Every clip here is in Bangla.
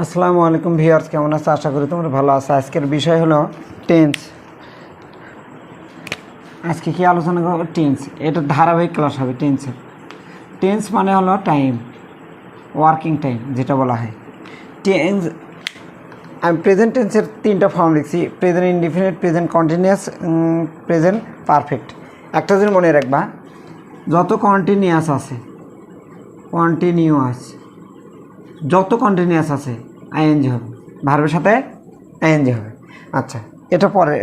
আসসালামু আলাইকুম ভিউয়ার্স, কেমন আছো? আশা করি তোমরা ভালো আছো। আজকের বিষয় হলো টেন্স। আজকে কি আলোচনা করব? টেন্স। এটা ধারাবাহিক ক্লাস হবে টেন্সের। টেন্স মানে হলো টাইম, ওয়ার্কিং টাইম যেটা বলা হয়। টেন্স, আমি প্রেজেন্ট টেন্সের তিনটা ফর্ম লিখছি। Present indefinite, present continuous present perfect. একটা জিনিস মনে রাখবা, যত কন্টিনিউয়াস আছে, কন্টিনিউয়াস যত কন্টিনিউয়াস আছে আইএনজি হবে। ভার্বের সাথে আইএনজি হবে। আচ্ছা এটা পরে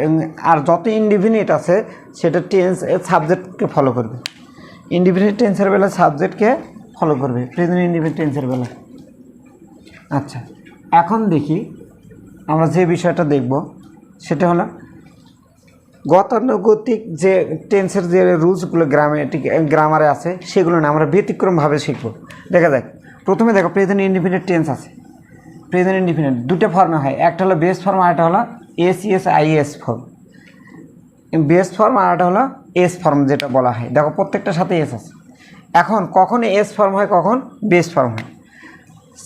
আর যত ইনডিফিনিট আছে, সেটা টেন্স সাবজেক্টকে ফলো করবে। ইনডিফিনিট টেন্সের বেলা সাবজেক্টকে ফলো করবে প্রেজেন্ট ইনডিফিনিট টেন্সের বেলা আচ্ছা এখন দেখি, আমরা যে বিষয়টা দেখব, সেটা হলো গতানুগতিক যে টেন্সের যে রুলসগুলো গ্রামেটিক গ্রামারে আছে, সেগুলো না আমরা ব্যতিক্রমভাবে শিখব। দেখা যাক। প্রথমে দেখো প্রেজেন্ট ইন্ডিপেন্ডেন্ট টেন্স আছে। প্রেজেন্ট ইন্ডিপেন্ডেন্ট দুটো ফর্মে হয়। একটা হলো বেস ফর্ম আর একটা হলো S S I S form base form আর একটা হলো এস ফর্ম যেটা বলা হয়। দেখো প্রত্যেকটার সাথে এস আছে। এখন কখন এস ফর্ম হয়, কখন বেস ফর্ম হয়।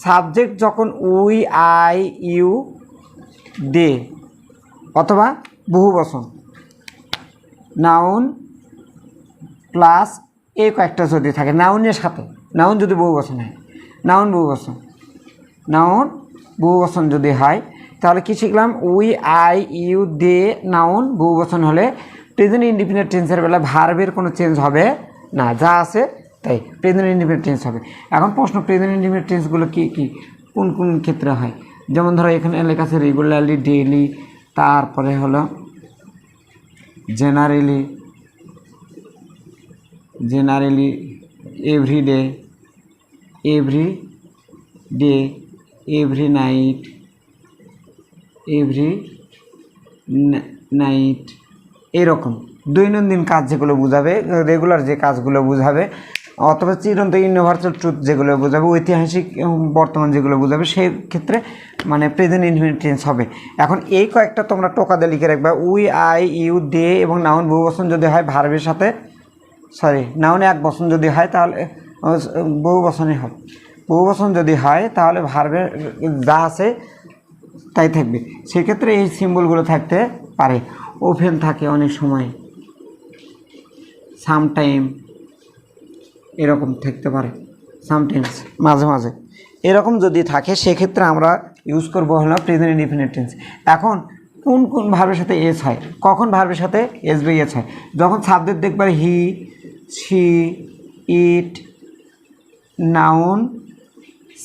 সাবজেক্ট যখন উই, আই, ইউ, দে, অথবা বহু বচন নাউন প্লাস এ কয়েকটা যদি থাকে নাউনের সাথে নাউন যদি বহু বচন হয়। নাউন বহু নাউন বহু বচন যদি হয়, তাহলে কি শিখলাম? We, I, you, they, noun বহু বচন হলে প্রেজেন্ট ইন্ডিপেন্ডেন্ট টেন্সের বেলা ভার্বের কোনো চেঞ্জ হবে না। যা আছে তাই প্রেজেন্ট ইন্ডিপেন্ডেন্ট টেন্স হবে। এখন প্রশ্ন প্রেজেন্ট ইন্ডিপেন্ডেন্ট টেন্সগুলো কী কী? কোন কোন ক্ষেত্রে হয়? যেমন ধরো এখানে লেখা আছে রেগুলারলি ডেইলি তারপরে হলো generally generally every day every day every night every night এরকম। দৈনন্দিন কাজ যেগুলো বোঝাবে রেগুলার যে কাজগুলো বোঝাবে, অথবা চিরন্ত ইউনিভার্সাল ট্রুথ যেগুলো বোঝাবে, ঐতিহাসিক বর্তমান যেগুলো বোঝাবে, সেই ক্ষেত্রে মানে প্রেজেন্ট ইনফিনিটেন্স হবে। এখন এই কয়েকটা তোমরা টোকাতে লিখে রাখবে, উই, আই, ইউ, দে এবং নাউন বহু বচন যদি হয়, ভার্বের সাথে সরি নাউনে এক বচন যদি হয়, তাহলে বহু বচনই হবে বহু যদি হয়, তাহলে ভার্বের যা আছে তাই থাকবে। সেক্ষেত্রে এই সিম্বলগুলো থাকতে পারে। ওভেন থাকে অনেক সময়। সামটাইম এরকম থাকতে পারে। সামটাইমস মাঝে মাঝে। এরকম যদি থাকে, সেক্ষেত্রে আমরা ইউজ করব হলো প্রেজেন্ট ইনডিফিনিট টেন্স এখন, কোন কোন ভার্বের সাথে এস হয়? কখন ভার্বের সাথে এস বাই এস হয়? যখন সাবজেক্ট দেখবার he she it noun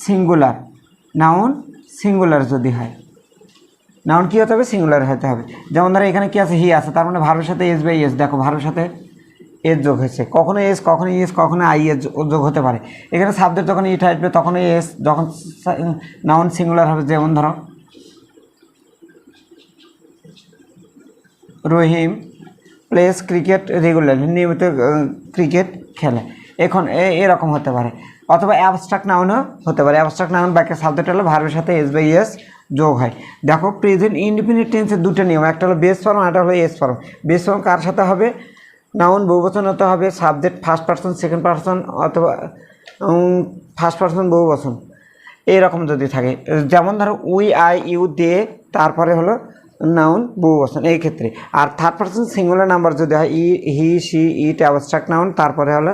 singular noun singular যদি হয়। নাউন কী হতে হবে? সিঙ্গুলার হতে হবে। যেমন ধরো এখানে কি আছে? হি আছে। তার মানে ভার্বের সাথে এস বাই এস দেখো ভার্বের সাথে এস যোগ হয়েছে। কখনো এস কখনো এস কখনো আই এস যোগ হতে পারে। এখানে সাবজেক্ট যখন ইট আসবে তখন এস যখন নাউন সিঙ্গুলার হবে, যেমন ধরো, রহিম প্লেস ক্রিকেট রেগুলারলি নিয়মিত ক্রিকেট খেলে। এখন এরকম হতে পারে। অথবা অ্যাবস্ট্রাক্ট নাউনও হতে পারে। অ্যাবস্ট্রাক্ট নাউন বাক্যে সাবজেক্ট হলো ভার্বের সাথে এস বাই এস যোগ হয়। দেখো প্রেজেন্ট ইন্ডিপেন্ডেন্ট টেন্সের দুটো নিয়ম। একটা হলো বেস ফর্ম একটা হলো এস ফর্ম বেস ফর্ম কার সাথে হবে? নাউন বহুবচন হতে হবে। Subject first person second person অথবা ফার্স্ট পার্সন বহুবচন এইরকম যদি থাকে। যেমন ধরো উই আই ইউ দে তারপরে হলো নাউন বহু বচন এই ক্ষেত্রে। আর থার্ড পার্সন সিঙ্গুলার নাম্বার যদি হয়, ই he she it abstract noun তারপরে হলো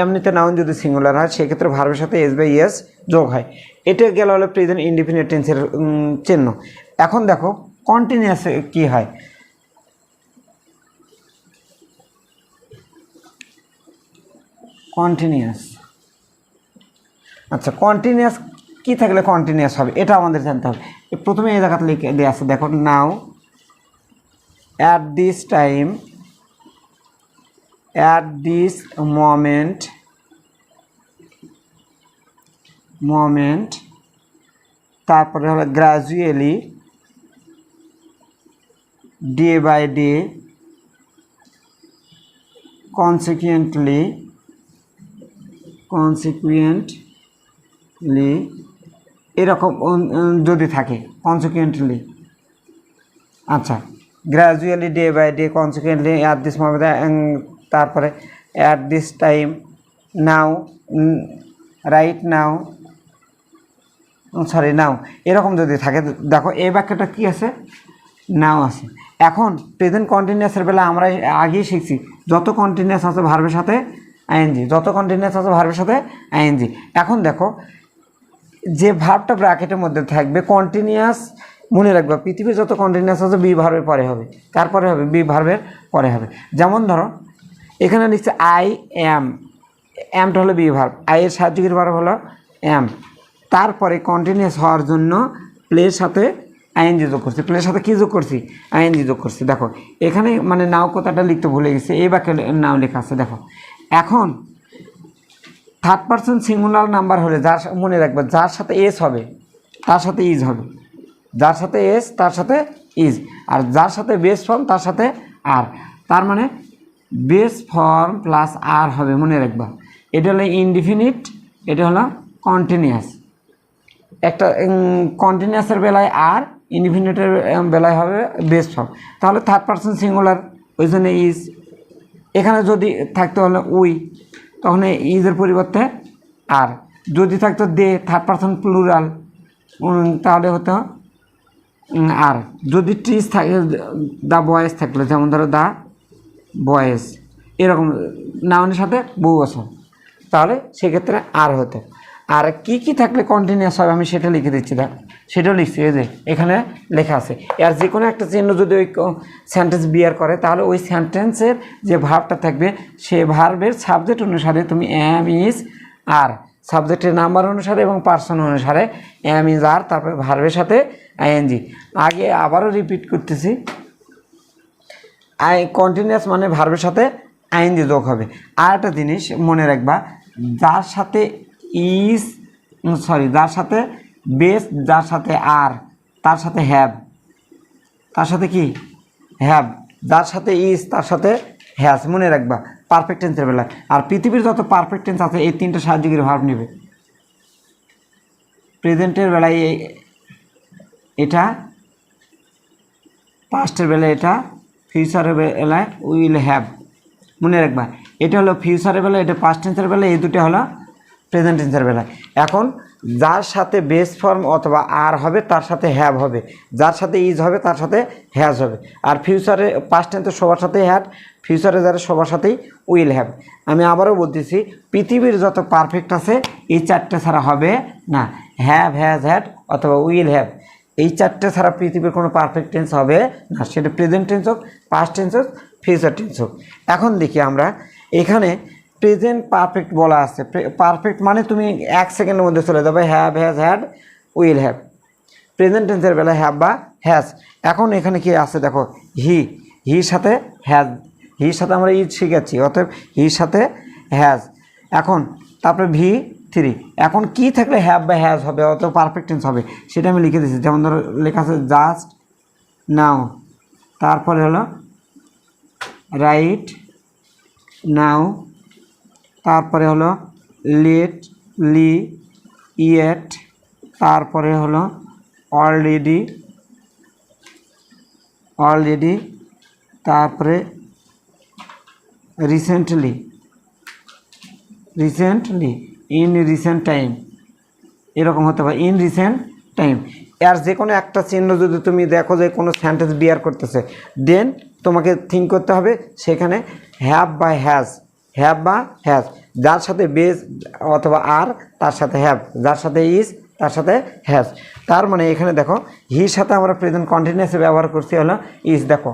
এমনিতে নাউন যদি সিঙ্গুলার হয়, সেক্ষেত্রে ভার্বের সাথে এস বাই এস যোগ হয়। এটা গেল হলো প্রেজেন্ট ইন্ডিপেন্ডেন্ট টেন্সের চিহ্ন। এখন দেখো কন্টিনিউয়াস কি হয়? কন্টিনিউয়াস আচ্ছা কন্টিনিউয়াস কী থাকলে কন্টিনিউয়াস হবে? এটা আমাদের জানতে হবে। প্রথমে এই জায়গাতে লিখে দেওয়া আছে, দেখো now at this time at this moment moment তারপরে হলো gradually day by day consequently consequently এরকম যদি থাকে কনসিকুয়েন্টলি আচ্ছা gradually day by day consequently at this moment তারপরে at this time now right now sorry now এরকম যদি থাকে, দেখো, এই বাক্যটা কি আছে? নাও আছে। এখন প্রেজেন্ট কন্টিনিউয়াসের বেলা আমরা আগেই শিখছি, যত কন্টিনিউয়াস আছে ভার্বের সাথে আইএনজি যত কন্টিনিউয়াস আছে ভার্বের সাথে আইএনজি এখন দেখো যে ভার্বটা ব্র্যাকেটের মধ্যে থাকবে কন্টিনিউয়াস মনে রাখবে, পৃথিবীর যত কন্টিনিউয়াস আছে বি ভার্বের পরে হবে। তারপরে হবে বি ভার্বের পরে হবে। যেমন ধরো, এখানে লিখছে আই এম এমটা হলো বি ভার্ব আই এর সাহায্যকারী ভার্ব হলো এম তারপরে কন্টিনিউয়াস হওয়ার জন্য প্লের সাথে আইএনজি যোগ করছি। প্লের সাথে কী যোগ করছি? আইএনজি যোগ করছি। দেখো, এখানে মানে নাও কথাটা লিখতে ভুলে গেছে। এই বাক্যে নাও লেখা আছে। দেখো, এখন থার্ড পার্সন সিঙ্গুলার নাম্বার হলে যার মনে রাখবে, যার সাথে এস হবে, তার সাথে ইজ হবে। যার সাথে এস তার সাথে ইজ আর যার সাথে বেস ফর্ম তার সাথে আর তার মানে বেস ফর্ম প্লাস আর হবে, মনে রাখবা। এটা হলো ইনডিফিনিট এটা হলো কন্টিনিউয়াস একটা কন্টিনিউয়াসের বেলায় আর ইনডিফিনিটের বেলায় হবে বেস ফর্ম তাহলে থার্ড পার্সন সিঙ্গুলার ওই জন্য ইজ এখানে যদি থাকতে হলে উই তখন ইজের পরিবর্তে আর যদি থাকতো দে থার্ড পার্সন প্লুরাল তাহলে হতো আর। যদি ট্রিজ থাকে দ্য বয়েস থাকল, যেমন ধরো দ্য বয়েস। এরকম, নাউনের সাথে বউ বছর তাহলে সেক্ষেত্রে আর হতো। আর কি কি থাকলে কন্টিনিউয়াস হবে আমি সেটা লিখে দিচ্ছি, দেখ। সেটাও লিখছি, এই যে, এখানে লেখা আছে। আর যে কোনো একটা চিহ্ন যদি ওই সেন্টেন্স বিয়ার করে, তাহলে ওই সেন্টেন্সের যে ভার্বটা থাকবে, সে ভার্বের সাবজেক্ট অনুসারে তুমি এম ইজ আর সাবজেক্টের নাম্বার অনুসারে এবং পার্সন অনুসারে এম ইজ আর তারপরে ভার্বের সাথে আইএনজি আগে আবারও রিপিট করতেছি। আই কন্টিনিউয়াস মানে ভার্বের সাথে আইএনজি যোগ হবে। আর একটা জিনিস মনে রাখবা, যার সাথে ইজ সরি যার সাথে বেস, যার সাথে আর, তার সাথে হ্যাভ তার সাথে কি? হ্যাভ যার সাথে ইজ তার সাথে হ্যাজ মনে রাখবা পারফেক্ট টেন্সের বেলায়। আর পৃথিবীর যত পারফেক্ট টেন্স আছে, এই তিনটা সাহায্যকারী ভাব নেবে। প্রেজেন্টের বেলায় এটা পাস্টের বেলায় এটা ফিউচারের বেলায় উইল হ্যাভ মনে রাখবা, এটা হলো ফিউচারের বেলায়, এটা পাস্ট টেন্সের বেলায়, এই দুটো হলো প্রেজেন্ট টেন্সের বেলায়। এখন যার সাথে বেস ফর্ম অথবা আর হবে, তার সাথে হ্যাভ হবে। যার সাথে ইজ হবে, তার সাথে হ্যাজ হবে। আর ফিউচারে পাস্ট টেন্সে সবার সাথেই হ্যাড ফিউচারে যারা সবার সাথেই উইল হ্যাভ আমি আবারও বলতেছি, পৃথিবীর যত পারফেক্ট আছে, এই চারটে ছাড়া হবে না। হ্যাভ হ্যাজ হ্যাড অথবা উইল হ্যাভ এই চারটে ছাড়া পৃথিবীর কোনো পারফেক্ট টেন্স হবে না। সেটা প্রেজেন্ট টেন্স হোক পাস্ট টেন্স হোক ফিউচার টেন্স হোক। এখন দেখি আমরা, এখানে প্রেজেন্ট পারফেক্ট বলা আছে। পারফেক্ট মানে তুমি এক সেকেন্ডের মধ্যে চলে যাবে have has had will have present টেন্সের বেলায় হ্যাভ বা হ্যাজ এখন এখানে কি আছে দেখো হি হির সাথে হ্যাজ হির সাথে আমরা ইজ শিখেছি, অতএব হির সাথে হ্যাজ এখন তারপরে ভি থ্রি এখন কি থাকলে হ্যাভ বা হ্যাজ হবে অত পারফেক্ট টেন্স হবে, সেটা আমি লিখে দিয়েছি। যেমন ধরো লেখা আছে জাস্ট নাও তারপরে হলো রাইট নাও তারপরে হলো লেট, লি, ইয়েট, তারপরে হলো অলরেডি অলরেডি, তারপরে recently recently, in recent time, এরকম হতে পারে, ইন রিসেন্ট টাইম। আর যে কোনো একটা চিহ্ন যদি তুমি দেখো যে কোনো সেন্টেন্স বিয়ার করতেছে, দেন তোমাকে থিঙ্ক করতে হবে সেখানে হ্যাভ বা হ্যাজ, হ্যাভ বা হ্যাজ। যার সাথে বেজ অথবা আর, তার সাথে হ্যাভ যার সাথে ইজ তার সাথে হ্যাজ তার মানে এখানে দেখো হির সাথে আমরা প্রেজেন্ট কন্টিনিউসে ব্যবহার করছি হলো ইজ দেখো।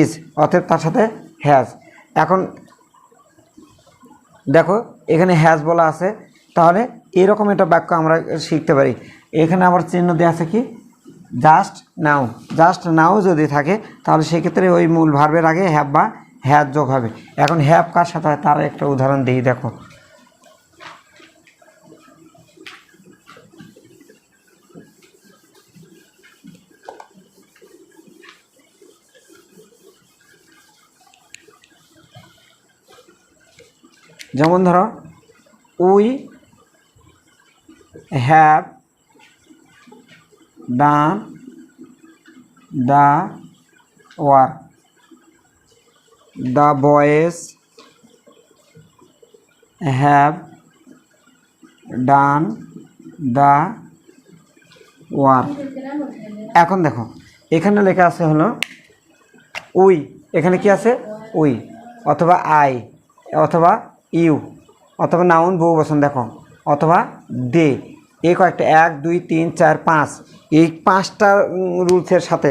ইজ অতএব তার সাথে হ্যাজ এখন দেখো, এখানে হ্যাজ বলা আছে। তাহলে এরকম একটা বাক্য আমরা শিখতে পারি। এখানে আবার চিহ্ন দেওয়া আছে কি? জাস্ট নাও জাস্ট নাও যদি থাকে, তাহলে সেক্ষেত্রে ওই মূল ভার্বের আগে হ্যাভ বা হ্যাজ যোগ হবে। এখন হ্যাপ কার সাথে হয় তার একটা উদাহরণ দিই, দেখো। যেমন ধরো, we have done the work the boys have done the war. এখন দেখো, এখানে লেখা আছে হলো উই। এখানে কি আছে? উই। অথবা আই, অথবা ইউ, অথবা নাউন বহু বচন, দেখো। অথবা দে। এই কয়েকটা, এক, দুই, তিন, চার, পাঁচ। এই পাঁচটা রুলসের সাথে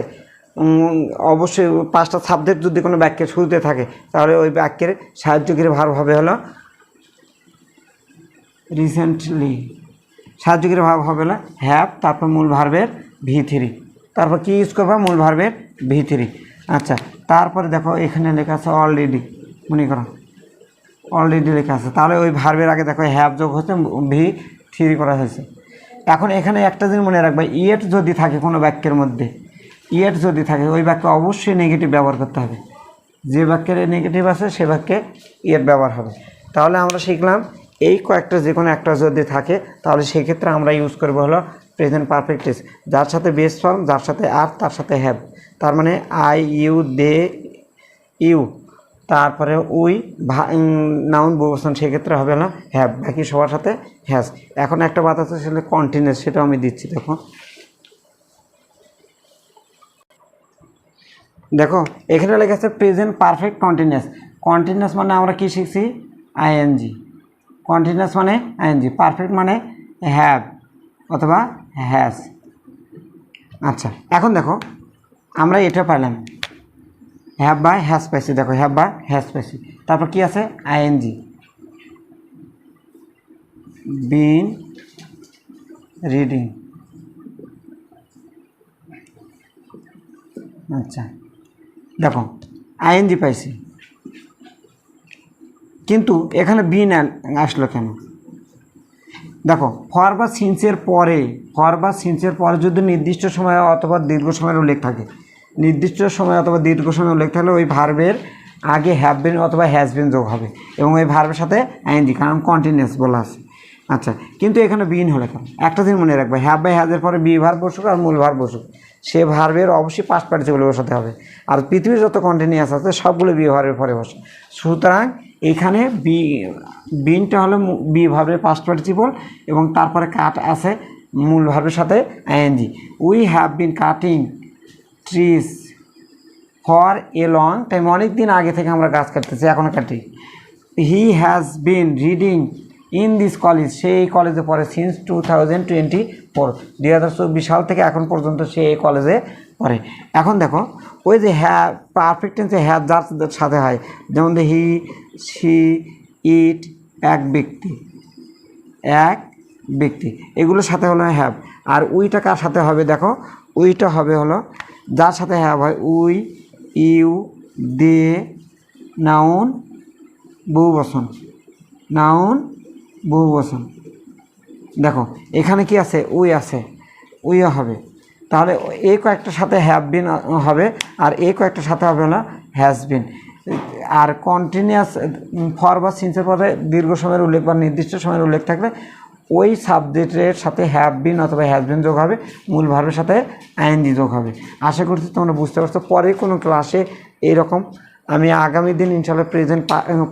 অবশ্যই পাঁচটা সাবজেক্ট যদি কোনো বাক্যের শুরুতে থাকে, তাহলে ওই বাক্যের সাহায্যকারী ভার হবে হলো রিসেন্টলি সাহায্যকারী ভাব হবে না হ্যাভ তারপর মূল ভার্বের ভি থ্রি তারপর কী ইউজ করবা? মূল ভার্বের ভি থ্রি আচ্ছা তারপরে দেখো এখানে লেখা আছে অলরেডি মনে করো। অলরেডি লেখা আছে। তাহলে ওই ভার্বের আগে দেখো হ্যাভ যোগ হচ্ছে ভি থ্রি করা হয়েছে। এখন এখানে একটা জিনিস মনে রাখবে ইয়েট যদি থাকে কোনো বাক্যের মধ্যে ইয়েট যদি থাকে, ওই বাক্যে অবশ্যই নেগেটিভ ব্যবহার করতে হবে। যে বাক্যের নেগেটিভ আছে, সে বাক্যে ইয়েট ব্যবহার হবে। তাহলে আমরা শিখলাম, এই কয়েকটা যে কোনো একটা যদি থাকে, তাহলে সেক্ষেত্রে আমরা ইউজ করব হলো প্রেজেন্ট পারফেক্ট যার সাথে বেস ফর্ম যার সাথে আর তার সাথে হ্যাভ তার মানে আই ইউ দে ইউ তারপরে উই নাউন বহুবচন সেক্ষেত্রে হবে না হ্যাভ বাকি সবার সাথে হ্যাজ এখন একটা বাত আছে, সেটা কন্টিনিউস সেটাও আমি দিচ্ছি, দেখো। দেখো, এখানে লেখা আছে প্রেজেন্ট পারফেক্ট কন্টিনিউয়াস কন্টিনিউয়াস মানে আমরা কি শিখছি? আইএনজি কন্টিনিউয়াস মানে আইএনজি পারফেক্ট মানে হ্যাভ অথবা হ্যাজ আচ্ছা এখন দেখো, আমরা এটা পাইলাম। হ্যাভ বা হ্যাজ পাইছি, দেখো হ্যাভ বা হ্যাজ পাইছি। তারপর কি আছে? আইএনজি বিন রিডিং আচ্ছা। দেখো, আইএনজি পাইছি। কিন্তু এখানে বিন আসলো কেন? দেখো ফর বা সিন্সের পরে ফর বা সিন্সের পরে যদি নির্দিষ্ট সময় অথবা দীর্ঘ সময়ের উল্লেখ থাকে, নির্দিষ্ট সময় অথবা দীর্ঘ সময় উল্লেখ থাকলে ওই ভার্বের আগে হ্যাভ বিন অথবা হ্যাজ বিন যোগ হবে এবং ওই ভার্বের সাথে আইনজি কারণ কন্টিনিউয়াস বলা আছে। আচ্ছা কিন্তু এখানে বিন হলে কেন? একটা দিন মনে রাখবে হ্যাভ বাই হ্যাজের পরে বি ভার বসুক আর মূল ভার বসুক। সে ভার্বের অবশ্যই পাঁচ পার্টিসিপল বসাতে হবে। আর পৃথিবীর যত কন্টিনিউয়াস আছে, সবগুলো বি ভার্বের পরে বসে। সুতরাং এখানে বি বিনটা হলো বি ভার্বের পাস্ট পার্টিসিপল এবং তারপরে কাট আছে মূল ভার্বের সাথে ING we have been cutting trees for a long time অনেক দিন আগে থেকে আমরা গাছ কাটতেছি এখনও কাটি he has been reading in this college সে এই কলেজে পড়ে since two thousand twenty four দুই হাজার চব্বিশ সাল থেকে এখন পর্যন্ত সে এই কলেজে পড়ে। এখন দেখো, ওই যে হ্যা পারফেক্ট টেন্সে হ্যাভ যার সাথে হয়, যেমন হি সি ইট এক ব্যক্তি। এক ব্যক্তি। এগুলোর সাথে হলো হ্যাভ আর উইটা কার সাথে হবে দেখো? উইটা হবে হলো, যার সাথে হ্যাভ হয়, উই, ইউ, দে, নাউন বহু বসন। নাউন বহু বসন দেখো, এখানে কি আছে? উই আছে। উইও হবে। তাহলে এই কয়েকটার সাথে হ্যাভ বিন হবে আর এই কয়েকটার সাথে হবে হলো হ্যাজ বিন আর কন্টিনিউয়াস ফর বা সিন্সের পরে দীর্ঘ সময়ের উল্লেখ বা নির্দিষ্ট সময়ের উল্লেখ থাকলে ওই সাবজেক্টের সাথে হ্যাভ বিন অথবা হ্যাজ বিন যোগ হবে, মূল ভার্বের সাথে আইএনজি যোগ হবে। আশা করছি তোমরা বুঝতে পারছ। পরে কোনো ক্লাসে এইরকম আমি আগামী দিন ইনশাল্লাহ প্রেজেন্ট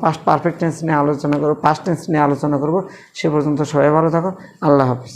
পাস্ট পারফেক্ট টেন্স নিয়ে আলোচনা করব পাস্ট টেন্স নিয়ে আলোচনা করব। সে পর্যন্ত সবাই ভালো থাকো। আল্লাহ হাফিজ।